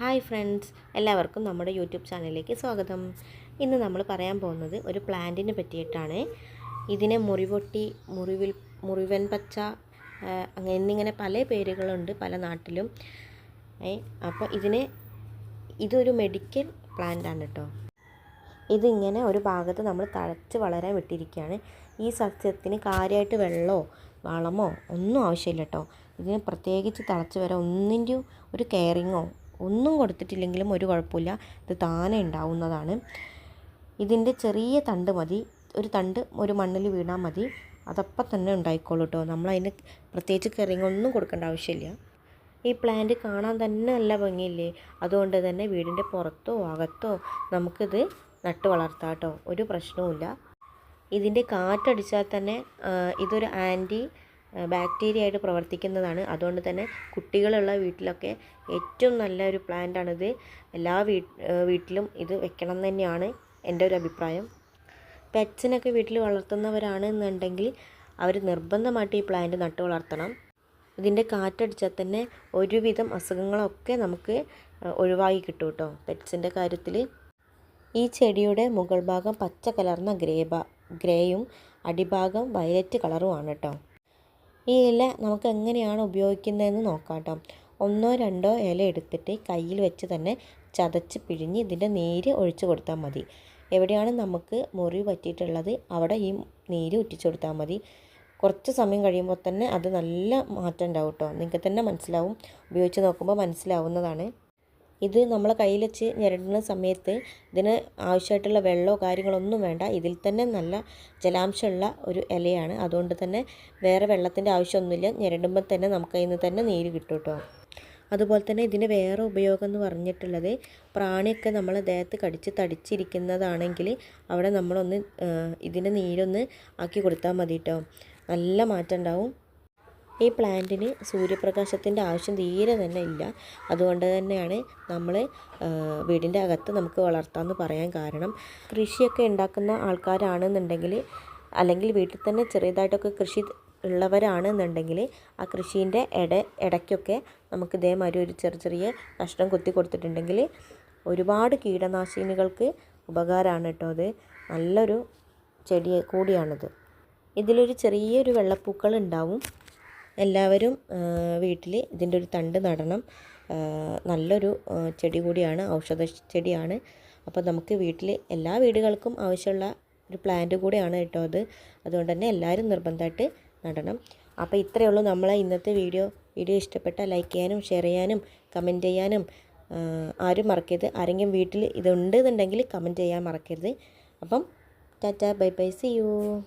Hi friends എല്ലാവർക്കും നമ്മുടെ YouTube ചാനലിലേക്ക് സ്വാഗതം. ഇന്ന് നമ്മൾ പറയാൻ പോകുന്നത് ഒരു പ്ലാന്റിനെ പറ്റിയിട്ടാണ്. ഇതിനെ മുറിവൊട്ടി മുറിവിൽ മുറിവൻ പച്ച എന്നിങ്ങനെ പല പേരുകളുണ്ട് പല നാട്ടിലും. അപ്പോൾ ഇതിനെ ഇതൊരു മെഡിക്കൽ പ്ലാന്റ് ആണ് കേട്ടോ. ഇതിങ്ങനെ ഒരു ഭാഗത്ത് നമ്മൾ തഴച്ച് വളരാൻ വിട്ടിരിക്കുകയാണ്. ഈ സസ്യത്തിന് കാര്യമായിട്ട് വെള്ളമോ വളമോ ഒന്നും ആവശ്യമില്ല കേട്ടോ. ഇതിന് പ്രത്യേകിച്ച് തളച്ച് വരാൻ ഒന്നിന്റെയും ഒരു കെയറിങ്ങോ ഒന്നും കൊടുത്തിട്ടില്ലെങ്കിലും ഒരു കുഴപ്പമില്ല. ഇത് താനെ ഉണ്ടാവുന്നതാണ്. ഇതിന്റെ ചെറിയ തണ്ട് മതി. ഒരു തണ്ട് ഒരു മണ്ണിൽ വീണാൽ മതി. അതപ്പം തന്നെ ഉണ്ടായിക്കോളൂ കേട്ടോ നമ്മളതിന് പ്രത്യേകിച്ച് ഒന്നും കൊടുക്കേണ്ട ആവശ്യമില്ല. ഈ പ്ലാന്റ് കാണാൻ തന്നെ നല്ല ഭംഗിയില്ലേ? അതുകൊണ്ട് തന്നെ വീടിന്റെ പുറത്തോ അകത്തോ നമുക്കിത് നട്ട് വളർത്താം കേട്ടോ ഒരു പ്രശ്നവുമില്ല. ഇതിന്റെ കാറ്റടിച്ചാൽ തന്നെ ഇതൊരു ആന്റി ബാക്ടീരിയ ആയിട്ട് പ്രവർത്തിക്കുന്നതാണ്. അതുകൊണ്ട് തന്നെ കുട്ടികളുള്ള വീട്ടിലൊക്കെ ഏറ്റവും നല്ല ഒരു പ്ലാന്റാണിത് എല്ലാ വീട്ടിലും ഇത് വെക്കണം എന്ന് തന്നെയാണ് എന്റെ ഒരു അഭിപ്രായം. പെറ്റ്സിനൊക്കെ വീട്ടിൽ വളർത്തുന്നവരാണ് എന്നുണ്ടെങ്കിൽ അവർ നിർബന്ധമായിട്ട് ഈ പ്ലാന്റ് നട്ട് വളർത്തണം. ഇതിന്റെ കാറ്റടിച്ചാൽ തന്നെ ഒരുവിധം അസുഖങ്ങളൊക്കെ നമുക്ക് ഒഴിവാക്കി കിട്ടും കേട്ടോ പെറ്റ്സിന്റെ കാര്യത്തിൽ. ഈ ചെടിയുടെ മുകൾ ഭാഗം പച്ച കലർന്ന ഗ്രേ ഗ്രേയും അടിഭാഗം വയലറ്റ് കളറുമാണ് കേട്ടോ. ഈ ഇല നമുക്ക് എങ്ങനെയാണ് ഉപയോഗിക്കുന്നതെന്ന് നോക്കാം കേട്ടോ ഒന്നോ രണ്ടോ ഇല എടുത്തിട്ട് കയ്യിൽ വെച്ച് തന്നെ ചതച്ച് പിഴിഞ്ഞ് ഇതിന്റെ നീര് ഒഴിച്ചു കൊടുത്താൽ മതി. എവിടെയാണ് നമുക്ക് മുറി പറ്റിയിട്ടുള്ളത് അവിടെ ഈ നീര് ഉറ്റിച്ചു കൊടുത്താൽ മതി. കുറച്ച് സമയം കഴിയുമ്പോൾ തന്നെ അത് നല്ല മാറ്റം ഉണ്ടാവും കേട്ടോ. നിങ്ങൾക്ക് തന്നെ മനസ്സിലാവും. ഉപയോഗിച്ച് നോക്കുമ്പോൾ മനസ്സിലാവുന്നതാണ്. ഇത് നമ്മൾ കയ്യിൽ വെച്ച് ഞെരടുന്ന സമയത്ത് ഇതിന് ആവശ്യമായിട്ടുള്ള വെള്ളമോ കാര്യങ്ങളൊന്നും വേണ്ട. ഇതിൽ തന്നെ നല്ല ജലാംശമുള്ള ഒരു ഇലയാണ്. അതുകൊണ്ട് തന്നെ വേറെ വെള്ളത്തിന്റെ ആവശ്യമൊന്നുമില്ല. ഞെരടുമ്പോൾ തന്നെ നമുക്ക് അതിൽ നിന്ന് തന്നെ നീര് കിട്ടും അതുപോലെ തന്നെ ഇതിന്റെ വേറെ ഉപയോഗം എന്ന് പറഞ്ഞിട്ടുള്ളത് പ്രാണിയൊക്കെ നമ്മൾ ദേഹത്ത് കടിച്ച് തടിച്ചിരിക്കുന്നതാണെങ്കിൽ അവിടെ നമ്മളൊന്ന് ഇതിന്റെ നീരൊന്ന് ആക്കി കൊടുത്താൽ മതി കേട്ടോ. നല്ല മാറ്റം ഉണ്ടാവും. ഈ പ്ലാന്റിന് സൂര്യപ്രകാശത്തിന്റെ ആവശ്യം തീരെ തന്നെ ഇല്ല. അതുകൊണ്ട് തന്നെയാണ് നമ്മൾ വീടിന്റെ അകത്ത് നമുക്ക് വളർത്താമെന്ന് പറയാൻ കാരണം. കൃഷിയൊക്കെ ഉണ്ടാക്കുന്ന ആൾക്കാരാണെന്നുണ്ടെങ്കിൽ അല്ലെങ്കിൽ വീട്ടിൽ തന്നെ ചെറിയതായിട്ടൊക്കെ കൃഷി ഉള്ളവരാണെന്നുണ്ടെങ്കിൽ ആ കൃഷീന്റെ ഇട ഇടയ്ക്കൊക്കെ നമുക്ക് ഇതേമാതിരി ഒരു ചെറിയ ചെറിയ കഷ്ണം കുത്തി കൊടുത്തിട്ടുണ്ടെങ്കിൽ ഒരുപാട് കീടനാശിനികൾക്ക് ഉപകാരമാണ് കേട്ടോ അത്. നല്ലൊരു ചെടി കൂടിയാണിത്. ഇതിലൊരു ചെറിയൊരു വെള്ളപ്പൂക്കൾ ഉണ്ടാവും. എല്ലാവരും വീട്ടിൽ ഇതിന്റെ ഒരു തണ്ട് നടണം. നല്ലൊരു ചെടി കൂടിയാണ് ഔഷധ ചെടിയാണ്. അപ്പോൾ നമുക്ക് വീട്ടിൽ എല്ലാ വീടുകൾക്കും ആവശ്യമുള്ള ഒരു പ്ലാന്റ് കൂടെയാണ് കേട്ടോ അത്. അതുകൊണ്ട് തന്നെ എല്ലാവരും നിർബന്ധമായിട്ട് നടണം. അപ്പോൾ ഇത്രയേ ഉള്ളൂ നമ്മളെ ഇന്നത്തെ വീഡിയോ. വീഡിയോ ഇഷ്ടപ്പെട്ട ലൈക്ക് ചെയ്യാനും ഷെയർ ചെയ്യാനും കമന്റ് ചെയ്യാനും ആരും മറക്കരുത്. ആരെങ്കിലും വീട്ടിൽ ഇതുണ്ട് എന്നുണ്ടെങ്കിൽ കമന്റ് ചെയ്യാൻ മറക്കരുത്. അപ്പം tata bye bye see you